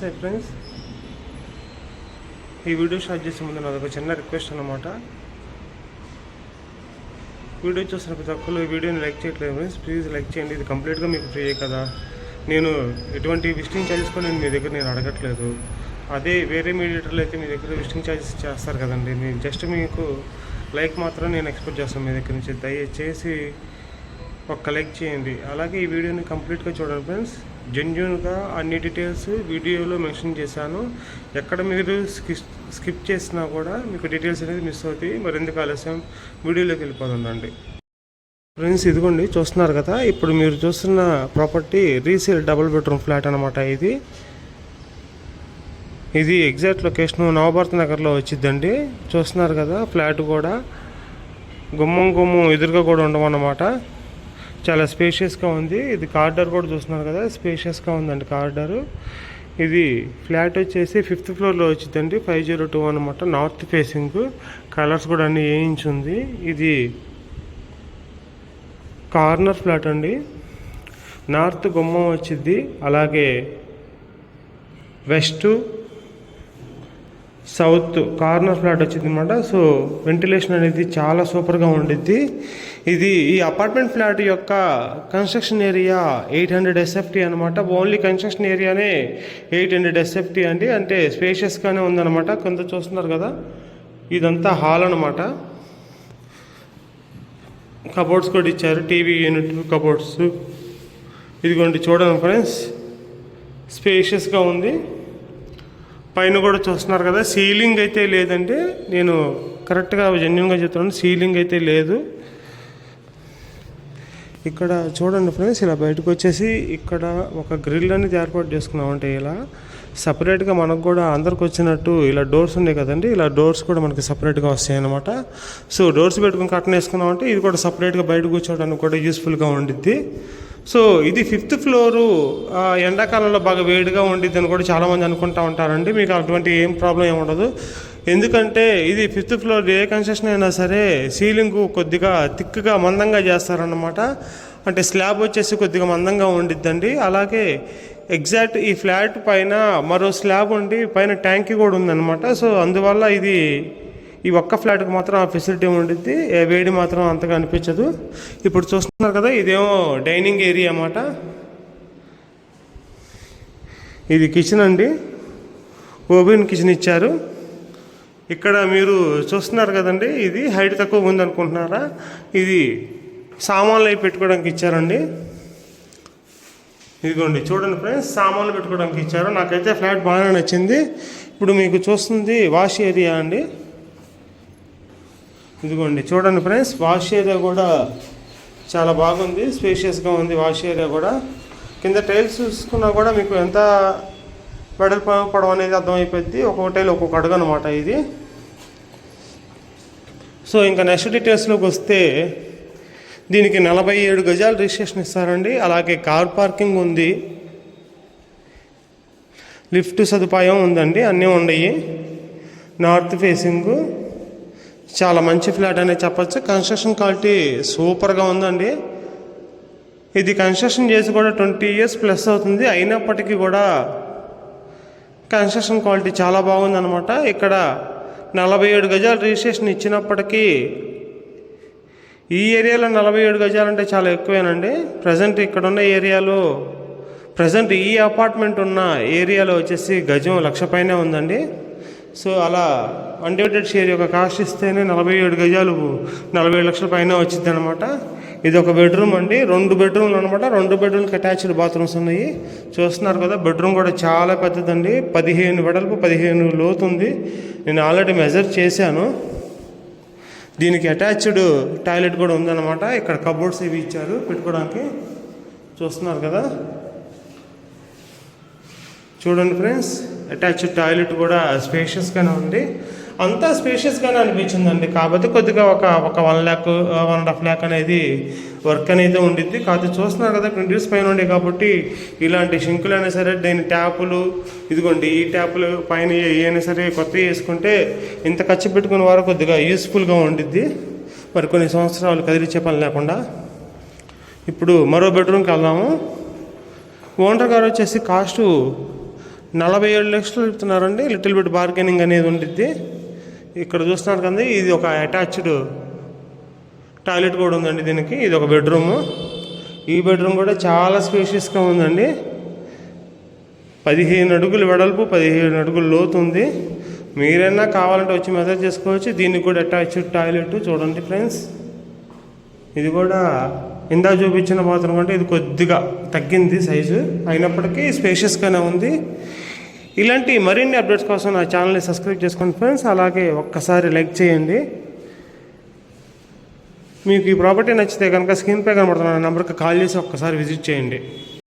నమస్తే ఫ్రెండ్స్ ఈ video shot చేసే ముందు నాది ఒక చిన్న రిక్వెస్ట్ అనమాట వీడియో చూసిన ప్రతి ఒక్కరు ఈ వీడియోని లైక్ చేయట్లేదు ఫ్రెండ్స్ ప్లీజ్ లైక్ చేయండి. ఇది కంప్లీట్గా మీకు ఫ్రీ కదా. నేను ఎటువంటి విజిటింగ్ ఛార్జెస్ కూడా నేను మీ దగ్గర నేను అడగట్లేదు. అదే వేరే మీడియేటర్లు అయితే మీ దగ్గర విజిటింగ్ ఛార్జెస్ చేస్తారు కదండి. నేను జస్ట్ మీకు లైక్ మాత్రం నేను ఎక్స్పెక్ట్ చేస్తాను మీ దగ్గర నుంచి. దయచేసి ఒక లైక్ చేయండి. అలాగే ఈ వీడియోని కంప్లీట్గా చూడండి ఫ్రెండ్స్ జెన్యున్గా అన్ని డీటెయిల్స్ వీడియోలో మెన్షన్ చేశాను. ఎక్కడ మీరు స్కిప్ చేసినా కూడా మీకు డీటెయిల్స్ అనేది మిస్ అవుతాయి. మరెందుకు ఆలస్యం? వీడియోలోకి వెళ్ళిపోతుందండి ఫ్రెండ్స్ ఇదిగోండి చూస్తున్నారు కదా? ఇప్పుడు మీరు చూస్తున్న property resale double bedroom flat అనమాట ఇది. ఇది ఎగ్జాక్ట్ లొకేషన్ నవభారత నగర్లో వచ్చిందండి చూస్తున్నారు కదా? ఫ్లాట్ కూడా. గుమ్మం గుమ్మం ఎదురుగా కూడా ఉండమన్నమాట. చాలా స్పేషియస్గా ఉంది. ఇది కార్డర్ కూడా చూస్తున్నారు కదా స్పేషియస్గా ఉందండి కార్డరు. ఇది ఫ్లాట్ వచ్చేసి ఫిఫ్త్ ఫ్లోర్లో వచ్చిందండి ఫైవ్ జీరో టూ అనమాట నార్త్ ఫేసింగ్ కలర్స్ కూడా అన్ని వేయించి ఉంది. ఇది కార్నర్ ఫ్లాట్ అండి. నార్త్ గుమ్మం వచ్చింది అలాగే వెస్ట్ సౌత్ కార్నర్ ఫ్లాట్ వచ్చింది అనమాట సో వెంటిలేషన్ అనేది చాలా సూపర్గా ఉండిద్ది. ఇది ఈ అపార్ట్మెంట్ ఫ్లాట్ యొక్క construction area eight hundred SFT అనమాట ఓన్లీ కన్స్ట్రక్షన్ ఏరియానే ఎయిట్ హండ్రెడ్ ఎస్ఎఫ్టీ అండి. అంటే స్పేషియస్గానే ఉందన్నమాట. కొంత చూస్తున్నారు కదా ఇదంతా హాల్ అనమాట కబోర్డ్స్ కూడా ఇచ్చారు. TV unit cupboards. ఇదిగోండి చూడండి ఫ్రెండ్స్. స్పేషియస్గా ఉంది. పైన కూడా చూస్తున్నారు కదా సీలింగ్ అయితే లేదండి. నేను కరెక్ట్గా జెన్యున్గా చెప్తున్నాను సీలింగ్ అయితే లేదు. ఇక్కడ చూడండి ఫ్రెండ్స్ ఇలా బయటకు వచ్చేసి ఇక్కడ ఒక గ్రిల్ అనేది ఏర్పాటు చేసుకున్నామంటే ఇలా సపరేట్గా మనకు కూడా అందరికి వచ్చినట్టు ఇలా డోర్స్ ఉన్నాయి కదండి ఇలా డోర్స్ కూడా మనకి సపరేట్గా వస్తాయి అనమాట సో డోర్స్ పెట్టుకుని కట్టన్ వేసుకున్నామంటే ఇది కూడా సపరేట్గా బయట కూర్చోవడానికి కూడా యూస్ఫుల్గా ఉండిద్ది. సో ఇది ఫిఫ్త్ ఫ్లోరు ఎండాకాలంలో బాగా వేడిగా ఉండిద్ది అని కూడా చాలామంది అనుకుంటా ఉంటారండి. మీకు అటువంటి ఏం ప్రాబ్లం ఏమి ఉండదు. ఎందుకంటే ఇది ఫిఫ్త్ ఫ్లోర్ ఏ కన్స్ట్రక్షన్ అయినా సరే సీలింగ్ కొద్దిగా థిక్గా మందంగా చేస్తారన్నమాట. అంటే స్లాబ్ వచ్చేసి కొద్దిగా మందంగా ఉండిద్దండి. అలాగే ఎగ్జాక్ట్ ఈ ఫ్లాట్ పైన మరో స్లాబ్ ఉండి పైన ట్యాంకీ కూడా ఉందన్నమాట. సో అందువల్ల ఇది ఈ ఒక్క ఫ్లాట్కి మాత్రం ఆ ఫెసిలిటీ ఉండిద్ది. వేడి మాత్రం అంతగా అనిపించదు. ఇప్పుడు చూస్తున్నారు కదా ఇదేమో డైనింగ్ ఏరియా అన్నమాట. ఇది కిచెన్ అండి. ఓపెన్ కిచెన్ ఇచ్చారు. ఇక్కడ మీరు చూస్తున్నారు కదండి ఇది హైట్ తక్కువ ఉంది అనుకుంటున్నారా ఇది సామాన్లు అవి పెట్టుకోవడానికి ఇచ్చారండి. ఇదిగోండి చూడండి ఫ్రెండ్స్ సామాన్లు పెట్టుకోవడానికి ఇచ్చారు. నాకైతే ఫ్లాట్ బాగానే నచ్చింది. ఇప్పుడు మీకు చూస్తుంది వాష్ ఏరియా అండి. ఇదిగోండి చూడండి ఫ్రెండ్స్ వాష్ ఏరియా కూడా చాలా బాగుంది స్పేషియస్గా ఉంది వాష్ ఏరియా కూడా. కింద టైల్స్ చూసుకున్నా కూడా మీకు ఎంత వెడల్పు పొడవు అనేది అర్థమైపోద్ది. ఒక్కొక్క టైల్ ఒక్కొక్క అడుగు అనమాట ఇది. సో ఇంకా నెక్స్ట్ డీటెయిల్స్లోకి వస్తే దీనికి నలభై ఏడు గజాలు రిజిస్ట్రేషన్ ఇస్తారండి. అలాగే కార్ పార్కింగ్ ఉంది. లిఫ్ట్ సదుపాయం ఉందండి అన్నీ ఉన్నాయి. North facing. చాలా మంచి ఫ్లాట్ అనేది చెప్పచ్చు. కన్స్ట్రక్షన్ క్వాలిటీ సూపర్గా ఉందండి. ఇది కన్స్ట్రక్షన్ చేసి కూడా ట్వంటీ ఇయర్స్ ప్లస్ అవుతుంది. అయినప్పటికీ కూడా కన్స్ట్రక్షన్ క్వాలిటీ చాలా బాగుందనమాట ఇక్కడ నలభై ఏడు గజాలు రిజిస్ట్రేషన్ ఇచ్చినప్పటికీ ఈ ఏరియాలో నలభై ఏడు గజాలంటే చాలా ఎక్కువేనండి. ప్రజెంట్ ఇక్కడ ఉన్న ఏరియాలో ప్రజెంట్ ఈ అపార్ట్మెంట్ ఉన్న ఏరియాలో వచ్చేసి గజం లక్ష పైనే ఉందండి. సో అలా అన్డివైడెడ్ షేర్ యొక్క కాస్ట్ ఇస్తేనే నలభై ఏడు గజాలు నలభై ఏడు లక్షల పైన వచ్చింది అనమాట ఇది ఒక బెడ్రూమ్ అండి. రెండు బెడ్రూమ్లు అనమాట రెండు బెడ్రూమ్కి అటాచ్డ్ బాత్రూమ్స్ ఉన్నాయి. చూస్తున్నారు కదా బెడ్రూమ్ కూడా చాలా పెద్దదండి. పదిహేను వెడల్పు పదిహేను లోతు ఉంది. నేను ఆల్రెడీ మెజర్ చేశాను. దీనికి అటాచ్డ్ టాయిలెట్ కూడా ఉందన్నమాట. ఇక్కడ కబోర్డ్స్ ఇవి ఇచ్చారు పెట్టుకోవడానికి. చూస్తున్నారు కదా. చూడండి ఫ్రెండ్స్ అటాచ్డ్ టాయిలెట్ కూడా స్పేషియస్గానే ఉంది. అంతా స్పేషియస్గానే అనిపించిందండి. కాకపోతే కొద్దిగా ఒక ఒక one lakh one and half lakh అనేది వర్క్ అనేది ఉండిద్ది. కాకపోతే చూస్తున్నారు కదా ట్వంటీ ఇయర్స్ పైన ఉండే కాబట్టి ఇలాంటి షింకులు అయినా సరే దీని ట్యాపులు ఇదిగోండి ఈ ట్యాపులు పైన ఏమైనా సరే కొత్త వేసుకుంటే ఇంత ఖర్చు పెట్టుకున్న వారు కొద్దిగా యూస్ఫుల్గా ఉండిద్ది. మరి కొన్ని సంవత్సరాలు కదిలిచ్చే పని లేకుండా ఇప్పుడు మరో బెడ్రూమ్కి వెళ్దాము. ఓనర్ గారు వచ్చేసి కాస్ట్ నలభై ఏడు లక్షలు చెప్తున్నారండి. లిటిల్ బిట్ బార్గెనింగ్ అనేది ఉండిద్ది. ఇక్కడ చూస్తున్నారు కదా ఇది ఒక అటాచ్డ్ టాయిలెట్ కూడా ఉందండి దీనికి. ఇది ఒక బెడ్రూము. ఈ బెడ్రూమ్ కూడా చాలా స్పేషియస్గా ఉందండి. పదిహేను అడుగులు వెడల్పు పదిహేను అడుగులు లోతు ఉంది. మీరైనా కావాలంటే వచ్చి మెసేజ్ చేసుకోవచ్చు. దీనికి కూడా అటాచ్డ్ టాయిలెట్ చూడండి ఫ్రెండ్స్. ఇది కూడా ఇందా చూపించిన మాత్రం కంటే ఇది కొద్దిగా తగ్గింది సైజు. అయినప్పటికీ స్పేషియస్గానే ఉంది. ఇలాంటి మరిన్ని అప్డేట్స్ కోసం నా ఛానల్ని సబ్స్క్రైబ్ చేసుకోండి ఫ్రెండ్స్. అలాగే ఒక్కసారి లైక్ చేయండి. మీకు ఈ ప్రాపర్టీ నచ్చితే కనుక స్క్రీన్పై కనబడుతున్న నెంబర్కి కాల్ చేసి ఒక్కసారి విజిట్ చేయండి.